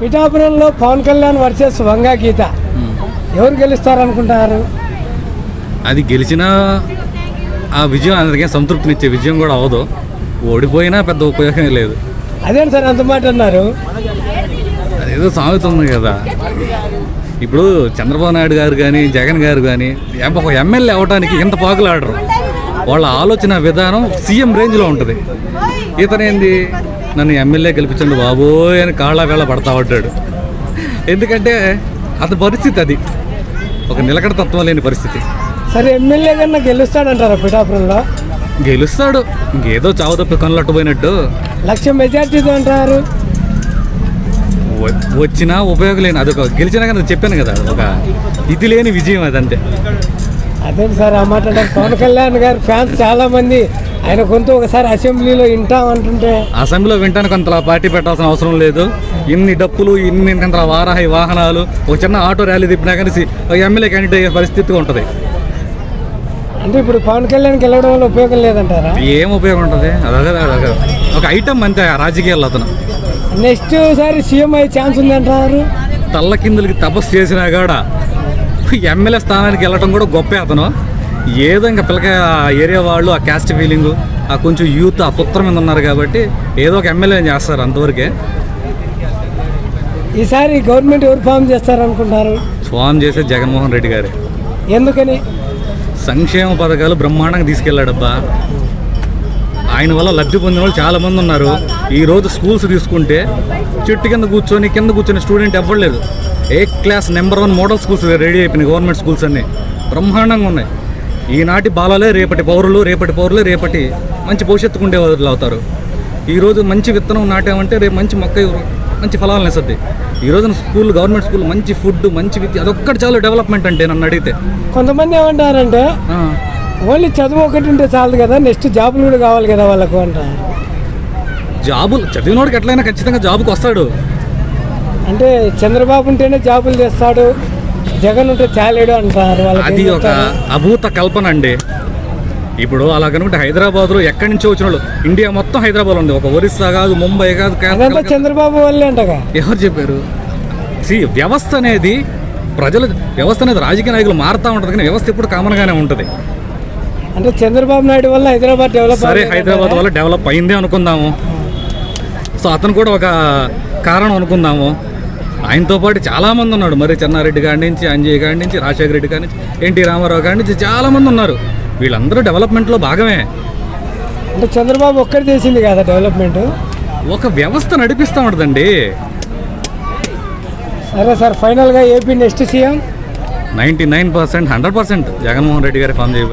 పిఠాపురంలో పవన్ కళ్యాణ్ వర్సెస్ వంగా గీత. ఎవరు గెలుస్తారనుకుంటున్నారు అది గెలిచినా ఆ విజయం అందరికీ సంతృప్తినిచ్చే విజయం కూడా అవ్వదు. ఓడిపోయినా పెద్ద ఉపయోగం లేదు. అదేంటి సార్ అంత మాట అన్నారు? అదేదో సామెత ఉంది కదా. ఇప్పుడు చంద్రబాబు నాయుడు గారు కానీ జగన్ గారు కానీ ఒక ఎమ్మెల్యే అవ్వడానికి ఎంత పాకులాడరు. వాళ్ళ ఆలోచన విధానం సీఎం రేంజ్లో ఉంటుంది. ఇతనేంది? నన్ను ఎమ్మెల్యే గెలిపించండి బాబోయ్ అని కాళ్ళ వేళ పడతా ఉంటాడు. ఎందుకంటే అతని పరిస్థితి అది. ఒక నిలకడ తత్వం లేని పరిస్థితి. సరే ఎమ్మెల్యే కన్నా గెలుస్తాడంటారా పిఠాపురంలో? గెలుస్తాడు. ఇంకేదో చావు తప్పి కనులట్టుపోయినట్టు లక్ష మెజార్టీతో అంటారు. వచ్చినా ఉపయోగం లేని అదొక గెలిచినా కానీ చెప్పాను కదా ఒక ఇది లేని విజయం అదంతే. అదేంటి సార్ ఆ మాట పవన్ కళ్యాణ్ గారు ఫ్యాన్స్ చాలా మంది. ఆయన కొంత ఒకసారి అసెంబ్లీలో వింటాం అంటుంటే. అసెంబ్లీలో వింటానికి కొంత పార్టీ పెట్టాల్సిన అవసరం లేదు. ఇన్ని డప్పులు ఇన్ని ఇంత వారాహి వాహనాలు ఒక చిన్న ఆటో ర్యాలీ తిప్పినా కానీ ఎమ్మెల్యే క్యాండిడేట్ అయ్యే పరిస్థితి ఉంటుంది. అంటే ఇప్పుడు పవన్ కళ్యాణ్ గెలవడం వల్ల ఉపయోగం లేదంటారా? ఏం ఉపయోగం ఉంటుంది? అదే అదే ఒక ఐటమ్ అంతే రాజకీయాల్లో అతను. నెక్స్ట్ సారి సీఎం అయ్యే ఛాన్స్ ఉంది అంటారు తల్ల కిందలకి తపస్సు చేసినా కూడా ఎమ్మెల్యే స్థానానికి వెళ్ళటం కూడా గొప్పే అతను. ఏదో ఇంకా పిల్లక ఆ ఏరియా వాళ్ళు ఆ క్యాస్ట్ ఫీలింగు ఆ కొంచెం యూత్ ఆ పుత్ర మీద ఉన్నారు కాబట్టి ఏదో ఒక ఎమ్మెల్యే చేస్తారు అంతవరకే. ఈసారి గవర్నమెంట్ ఎవరు ఫామ్ చేస్తారనుకుంటారు స్వామి చేసే జగన్మోహన్ రెడ్డి గారే. ఎందుకని? సంక్షేమ పథకాలు బ్రహ్మాండంగా తీసుకెళ్ళాడబ్బా. ఆయన వల్ల లబ్ధి పొందిన వాళ్ళు చాలా మంది ఉన్నారు. ఈ రోజు స్కూల్స్ తీసుకుంటే చెట్టు కింద కూర్చొని కింద కూర్చొని student ఎవ్వలేదు A class number one model schools ready అయిపోయినాయి గవర్నమెంట్ స్కూల్స్ అన్నీ. బ్రహ్మాండంగా ఉన్నాయి. ఈనాటి బాలలే రేపటి పౌరులు రేపటి పౌరులే రేపటి మంచి భవిష్యత్తుకుండే వాళ్ళు అవుతారు. ఈరోజు మంచి విత్తనం నాటామంటే రేపు మంచి మొక్క మంచి ఫలాలను ఇస్తుంది. ఈ రోజున స్కూల్ గవర్నమెంట్ స్కూల్ మంచి ఫుడ్ మంచి విద్య అదొక్కటి చాలు డెవలప్మెంట్ అంటే నన్ను అడిగితే. కొంతమంది ఏమంటారంటే. ఓన్లీ చదువు ఒకటి ఉంటే చాలు కదా నెక్స్ట్ జాబులు కూడా కావాలి కదా వాళ్ళకు అంటారు. జాబులు చదివినోడికి ఎట్లయినా ఖచ్చితంగా జాబుకి వస్తాడు. అంటే చంద్రబాబు ఉంటేనే జాబులు చేస్తాడు జగన్ ఉంటే చాలేడు అంటారు వాళ్ళకి అది ఒక? అభూత కల్పన అండి. ఇప్పుడు అలా కనుకుంటే హైదరాబాద్లో ఎక్కడి నుంచో వచ్చిన వాళ్ళు ఇండియా మొత్తం హైదరాబాద్ ఉంది. ఒక ఒరిస్సా కాదు ముంబై కాదు అదంతా. చంద్రబాబు వల్లే అంటగా. ఎవరు చెప్పారు? సి వ్యవస్థ అనేది ప్రజలు వ్యవస్థ అనేది రాజకీయ నాయకులు మారుతూ ఉంటుంది కానీ వ్యవస్థ ఎప్పుడు కామన్గానే ఉంటుంది. అంటే చంద్రబాబు నాయుడు వల్ల హైదరాబాద్ డెవలప్ సరే హైదరాబాద్? వల్ల డెవలప్ అయిందే అనుకుందాము. సో అతను కూడా ఒక కారణం అనుకుందాము. ఆయనతో పాటు చాలామంది ఉన్నాడు మరి చెన్నారెడ్డి కాడి నుంచి అంజయ్ కాడి నుంచి రాజశేఖర రెడ్డి కాడి నుంచి ఎన్టీ రామారావు కాడి నుంచి చాలామంది ఉన్నారు. వీళ్ళందరూ డెవలప్మెంట్లో భాగమే. అంటే చంద్రబాబు ఒక్కటి చేసింది కదా డెవలప్మెంట్ ఒక వ్యవస్థ నడిపిస్తూ ఉంటుందండి. సరే సార్ ఫైనల్గా AP next CM ninety nine percent hundred percent Jaganmohan Reddy గారి ఫామ్ చేయబోయే